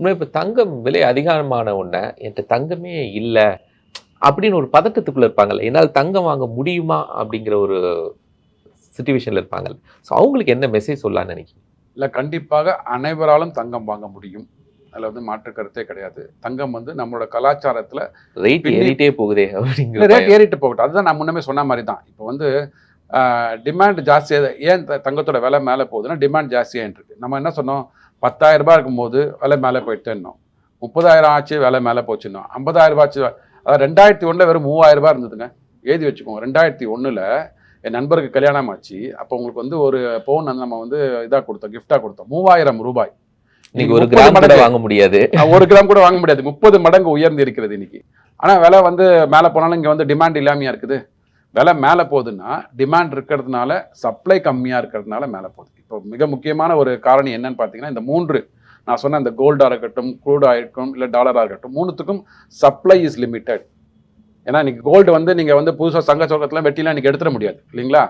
உண்மை இப்போ தங்கம் விலை அதிகமான உடனே என்கிட்ட தங்கமே இல்லை அப்படின்னு ஒரு பதட்டத்துக்குள்ள இருப்பாங்கல்ல. என்னால் தங்கம் வாங்க முடியுமா அப்படிங்கிற ஒரு சுச்சுவேஷன்ல இருப்பாங்கல்ல. ஸோ அவங்களுக்கு என்ன மெசேஜ் சொல்லலாம்னு நினைக்கிறீங்க? இல்லை கண்டிப்பாக அனைவராலும் தங்கம் வாங்க முடியும். அதில் வந்து மாற்று கருத்தே கிடையாது. தங்கம் வந்து நம்மளோட கலாச்சாரத்தில் ரேட் ஏறிட்டே போகுதே அப்படிங்கிற ரேட். ஏறிட்டு போகட்டும். அதுதான் நான் முன்னமே சொன்ன மாதிரி தான் இப்போ வந்து டிமாண்ட் ஜாஸ்தியாக ஏன் தங்கத்தோட விலை மேலே போகுதுன்னா டிமாண்ட் ஜாஸ்தியாக இருக்கு. நம்ம என்ன சொன்னோம்? பத்தாயிரம் ரூபாய் இருக்கும்போது விலை மேலே போயிட்டேன்னோம் முப்பதாயிரம் ஆச்சு விலை மேலே போச்சுன்னோம் ஐம்பதாயிரம் ரூபாய் ஆச்சு அதாவது ரெண்டாயிரத்தி ஒன்றில் வெறும் மூவாயிரம் ரூபாய் இருந்ததுங்க. எழுதி வச்சுக்கோங்க. ரெண்டாயிரத்தி ஒன்றில் என் நண்பருக்கு கல்யாணம் ஆச்சு. அப்போ உங்களுக்கு வந்து ஒரு பவுன் வந்து நம்ம வந்து இதாக கொடுத்தோம் கிஃப்டாக கொடுத்தோம். மூவாயிரம் ரூபாய். இன்னைக்கு ஒரு கிராம் கூட. வாங்க முடியாது. ஒரு கிராம் கூட வாங்க முடியாது. முப்பது மடங்கு உயர்ந்து இருக்கிறது இன்னைக்கு. ஆனா விலை வந்து மேலே போனாலும் இங்க வந்து டிமாண்ட் இல்லாமையா இருக்குது. விலை மேலே போகுதுன்னா டிமாண்ட் இருக்கிறதுனால சப்ளை கம்மியாக இருக்கிறதுனால மேலே போகுது. இப்போ மிக முக்கியமான ஒரு காரணி என்னன்னு பார்த்தீங்கன்னா இந்த மூன்று நான் சொன்ன இந்த கோல்டாக இருக்கட்டும் க்ரூடாக இருக்கட்டும் இல்லை டாலராக இருக்கட்டும் மூணுத்துக்கும் சப்ளை இஸ் லிமிட்டட் ஏன்னா இன்னைக்கு கோல்டு வந்து நீங்கள் வந்து புதுசாக சங்க சோகத்தில் வெட்டிலாம் இன்றைக்கி எடுத்துட முடியாது இல்லைங்களா?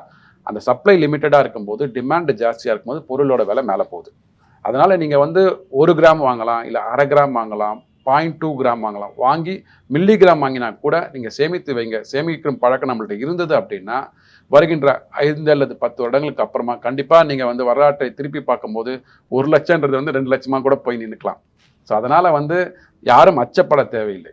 அந்த சப்ளை லிமிட்டடாக இருக்கும்போது டிமாண்ட் ஜாஸ்தியாக இருக்கும்போது பொருளோட விலை மேலே போகுது. அதனால் நீங்கள் வந்து ஒரு கிராம் வாங்கலாம் இல்லை அரை கிராம் வாங்கலாம் பாயிண்ட் டூ கிராம் வாங்கலாம். வாங்கி மில்லி கிராம் வாங்கினா கூட நீங்கள் சேமித்து வைங்க. சேமிக்கிற பழக்கம் நம்மள்ட்ட இருந்தது அப்படின்னா வருகின்ற ஐந்து அல்லது பத்து வருடங்களுக்கு அப்புறமா கண்டிப்பாக நீங்கள் வந்து வரலாற்றை திருப்பி பார்க்கும்போது ஒரு லட்சம்ன்றது வந்து ரெண்டு லட்சமாக கூட போய் நின்றுக்கலாம் ஸோ அதனால் வந்து யாரும் அச்சப்பட தேவையில்லை.